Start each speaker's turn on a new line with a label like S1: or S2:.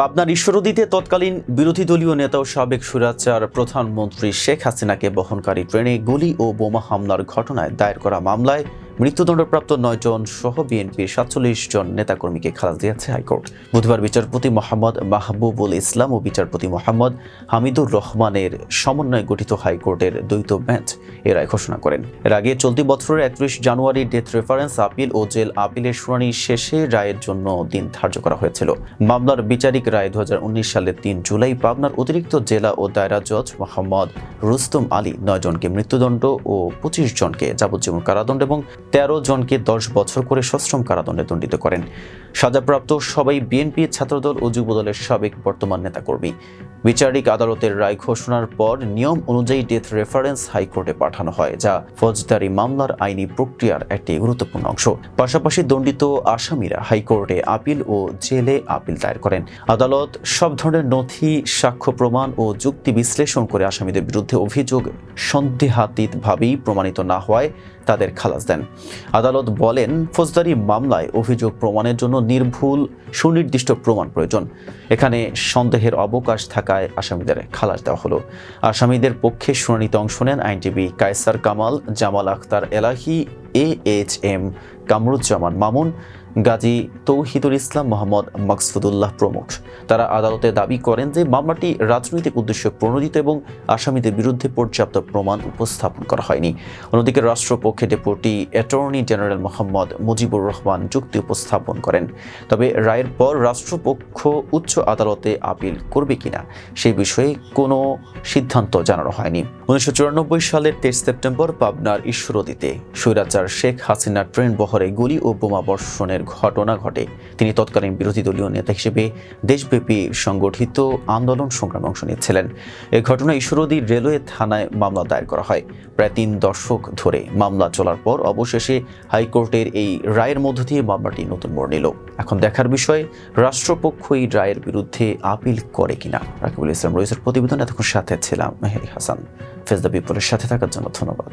S1: পাবনার ঈশ্বরদীতে তৎকালীন বিরোধী দলীয় নেতা ও সাবেক সুরাচার প্রধানমন্ত্রী শেখ হাসিনাকে বহনকারী ট্রেনে গুলি ও বোমা হামলার ঘটনায় দায়ের করা মামলায় মৃত্যুদণ্ডপ্রাপ্ত নয় জন সহ বিএনপির সাতচল্লিশ জন নেতাকর্মীকে খালাস দিয়েছে হাইকোর্ট। বুধবার বিচারপতি মোহাম্মদ মাহবুবুল ইসলাম ও বিচারপতি মোহাম্মদ হামিদুর রহমানের সমন্বয়ে গঠিত হাইকোর্টের দ্বৈত বেঞ্চ এ রায় ঘোষণা করেন। এর আগে চলতি বছরের একত্রিশ জানুয়ারি ডেথ রেফারেন্স, আপিল ও জেল আপিলের শুনানি শেষে রায়ের জন্য দিন ধার্য করা হয়েছিল। মামলার বিচারিক রায় দু হাজার উনিশ সালের তিন জুলাই পাবনার অতিরিক্ত জেলা ও দায়রা জজ মোহাম্মদ রুস্তম আলী নয় জনকে মৃত্যুদণ্ড ও পঁচিশ জনকে যাবজ্জীবন কারাদণ্ড এবং তেরো জনকে দশ বছর করে সশ্রম কারাদণ্ডে দণ্ডিত করেন। সাজাপ্রাপ্ত সবাই বিএনপি ছাত্রদল ও যুবদলের সাবেক বর্তমান নেতাকর্মী। বিচারিক আদালতের রায় ঘোষণার পর নিয়ম অনুযায়ী ডেথ রেফারেন্স হাইকোর্টে পাঠানো হয়, যা ফৌজদারি মামলার আইনি প্রক্রিয়ার একটি গুরুত্বপূর্ণ অংশ। পাশাপাশি দণ্ডিত আসামিরা হাইকোর্টে আপিল ও জেলে আপিল দায়ের করেন। আদালত সব ধরনের নথি, সাক্ষ্য প্রমাণ ও যুক্তি বিশ্লেষণ করে আসামিদের বিরুদ্ধে অভিযোগ সন্দেহাতীতভাবেই প্রমাণিত না হওয়ায় তাদের খালাস দেন। আদালত বলেন, ফৌজদারি মামলায় অভিযোগ প্রমাণের জন্য নির্ভুল সুনির্দিষ্ট প্রমাণ প্রয়োজন। এখানে সন্দেহের অবকাশ থাকায় আসামিদের খালাস দেওয়া হলো। আসামিদের পক্ষে শুনানিতে অংশ নেন আইনজীবী Kaiser Kamal, Jamal Akhtar Elahi, A H M Kamruzzaman Mamun, Gazi Tauhidul Islam Mohammad Maksudullah প্রমুখ। তারা আদালতে দাবি করেন যে মামলাটি রাজনৈতিক উদ্দেশ্যে প্রণোদিত এবং আসামিদের বিরুদ্ধে পর্যাপ্ত প্রমাণ উপস্থাপন করা হয়নি। অন্যদিকে রাষ্ট্রপক্ষে deputy attorney general Mohammad Mujibur Rahman যুক্তি উপস্থাপন করেন। তবে রায়ের পর রাষ্ট্রপক্ষ উচ্চ আদালতে আপিল করবে কিনা সেই বিষয়ে কোনো সিদ্ধান্ত জানানো হয়নি। উনিশশো চুরানব্বই সালের তেইশ সেপ্টেম্বর পাবনার ঈশ্বরদীতে স্বৈরাচার শেখ হাসিনার ট্রেন বহরে গুলি ও বোমা বর্ষণের ঘটনা ঘটে। তিনি তৎকালীন বিরোধী দলীয় নেতা হিসেবে দেশব্যাপী সংগঠিত আন্দোলন সংগ্রামে অংশ নিচ্ছিলেন এ ঘটনা ঈশ্বরদী রেলওয়ে থানায় মামলা দায়ের করা হয়। প্রায় তিন দশক ধরে মামলা চলার পর অবশেষে হাইকোর্টের এই রায়ের মধ্য দিয়ে মামলাটি নতুন মোড় নিল। এখন দেখার বিষয়, রাষ্ট্রপক্ষ এই রায়ের বিরুদ্ধে আপিল করে কিনা? রাকিবুল ইসলাম রইসের প্রতিবেদন, এতক্ষণ সাথে ছিলাম মেহেরি হাসান। ফেজদা দ্য পিপলের সাথে থাকার জন্য ধন্যবাদ।